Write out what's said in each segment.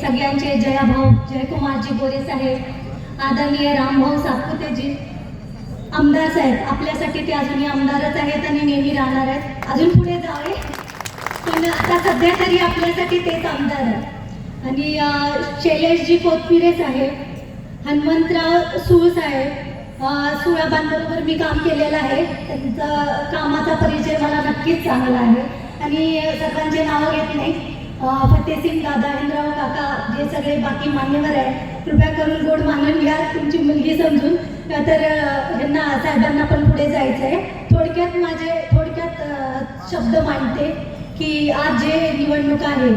सगळ्यांचे जयाभाऊ जयकुमारजी गोरे साहेब आदरणीय रामभाऊ सातपुतेजी. आमदार साहेब आपल्यासाठी ते अजूनही आमदारच आहेत आणि नेहमी राहणार आहेत. अजून पुढे जावे. पण आता सध्या तरी आपल्यासाठी तेच आमदार आहेत. आणि शैलेशजी कोथपिरे साहेब हनुमंतराव सूळ साहेब सुळाबांबरोबर मी काम केलेलं आहे. त्यांचा कामाचा परिचय मला नक्कीच चांगला आहे. आणि सर्वांचे नावं घेत नाही. फतेहसिंग दादा इंद्रा काका जे सगळे बाकी मान्यवर आहे कृपया करून गोड मानून घ्या तुमची मुलगी समजून. तर ह्यांना साहेबांना पण पुढे जायचं आहे थोडक्यात माझे थोडक्यात शब्द मांडते की आज जे निवडणूक आहे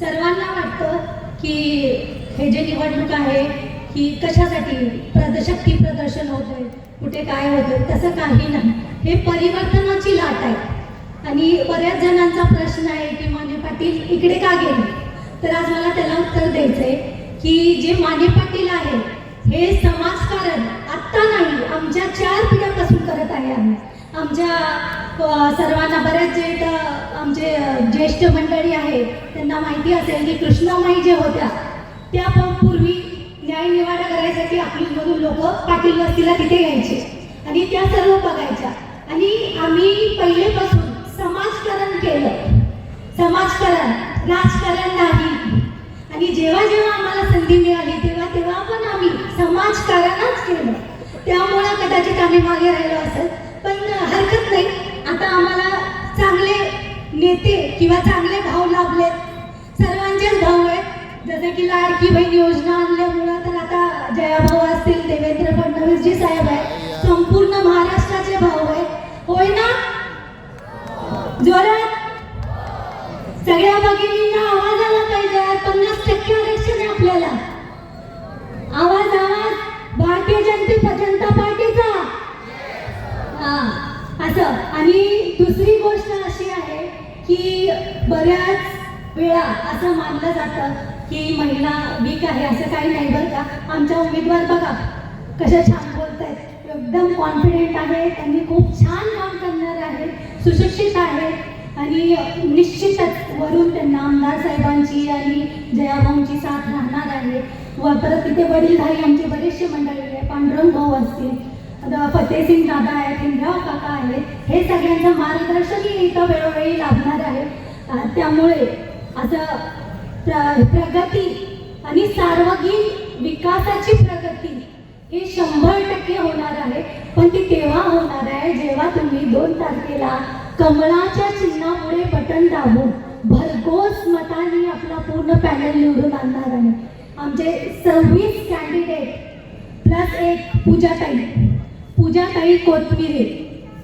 सर्वांना वाटतं की हे जे निवडणूक आहे की कशासाठी प्रदर्शक की प्रदर्शन होत आहे कुठे काय होतं तसं काही नाही. हे परिवर्तनाची लाट आहे. आणि बऱ्याच जणांचा प्रश्न आहे इकडे का गेले? तर आज मला त्याला उत्तर द्यायचं आहे की जे माने पाटील आहे हे समाजकारण आत्ता नाही आमच्या चार पिढ्यापासून करत आहे आम्ही. आमच्या सर्वांना बऱ्याच जे आमचे ज्येष्ठ मंडळी आहे त्यांना माहिती असेल की कृष्णामाई जे होत्या त्या पण पूर्वी न्याय निवाडा करायसाठी अकलूजमधून लोक पाटील वस्तीला तिथे यायचे आणि त्या सर्व बघायच्या. आणि आम्ही पहिलेपासून समाजकारण केलं. समाजकारण राजकारण नाही. आणि जेव्हा जेव्हा आम्हाला संधी मिळाली तेव्हा तेव्हा पण आम्ही समाजकारणच केलं. त्यामुळं कदाचित आम्ही मागे राहिलो असत पण हरकत नाही. आता आम्हाला चांगले नेते किंवा चांगले भाव लाभलेत. सर्वांचेच भाऊ आहेत. जसं की लाडकी बहीण योजना आणल्यामुळं तर आता जयाभाऊ असतील देवेंद्र फडणवीसजी साहेब आहेत. संपूर्ण महाराष्ट्राचे भाऊ आहेत. होय ना? जोरात दुसरी गोष्ट अशी आहे की बऱ्याच वेळा असं मानलं जातं की महिला वीक आहे असं काही नाही बरं का. आमच्या उमेदवार बघा कशा छान बोलत आहेत एकदम कॉन्फिडेंट आहे. त्यांनी खूप छान काम करणार आहे. सुशिक्षित आहेत आणि निश्चितच वरून त्यांना आमदार साहेबांची आणि जयाभाऊंची साथ राहणार आहे. व परत तिथे वडीलधारी आमचे बरेचसे मंडळी आहे पांडुरंग भाऊ असतील फतेहसिंग दादा आहेत हिंदराव काका आहेत हे सगळ्यांचं मार्गदर्शनही इथं वेळोवेळी लाभणार आहे. त्यामुळे असं प्र प्रगती आणि सार्वजनिक विकासाची प्रगती हे शंभर टक्के होणार आहे. पण ती तेव्हा होणार आहे जेव्हा तुम्ही दोन तारखेला कमळाच्या चिन्हामुळे बटन दाबून भरघोस मताने आपला पूर्ण पॅनल निवडून आणणार आहे. आमचे सव्वीस कॅन्डिडेट प्लस एक पूजाताई पूजाताई कोथमिरे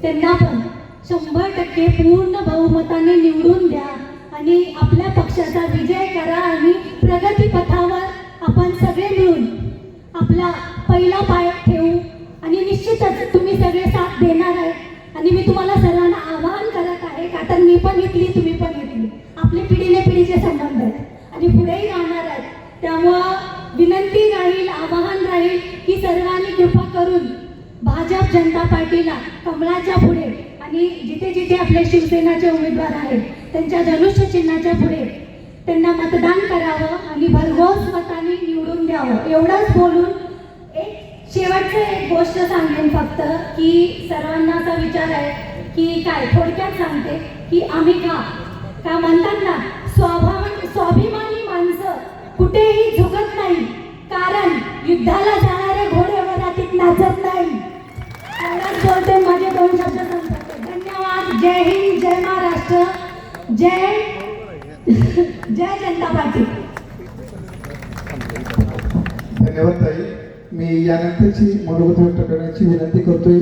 त्यांना पण शंभर टक्के पूर्ण बहुमताने निवडून द्या आणि आपल्या पक्षाचा विजय करा आणि प्रगतीपथावर जनता पार्टीला कमळाच्या पुढे आणि जिथे जिथे आपले शिवसेनाचे उमेदवार आहेत त्यांच्या धनुष्य चिन्हाच्या पुढे त्यांना मतदान करावं आणि भरघोस मताने निवडून द्यावं. एवढंच बोलून एक शेवटचं एक गोष्ट सांगेन फक्त की सर्वांना असा विचार आहे की काय थोडक्यात सांगते की आम्ही का? का म्हणतात ना स्वाभाव स्वाभिमानी माणसं कुठेही झुकत नाही. कारण युद्धाला जाणारे घोडे जय हिंद जय महाराष्ट्र जय जय जनता पार्टी. धन्यवाद ताई. मी यानंतरची मनोगत व्यक्त करण्याची विनंती करतोय.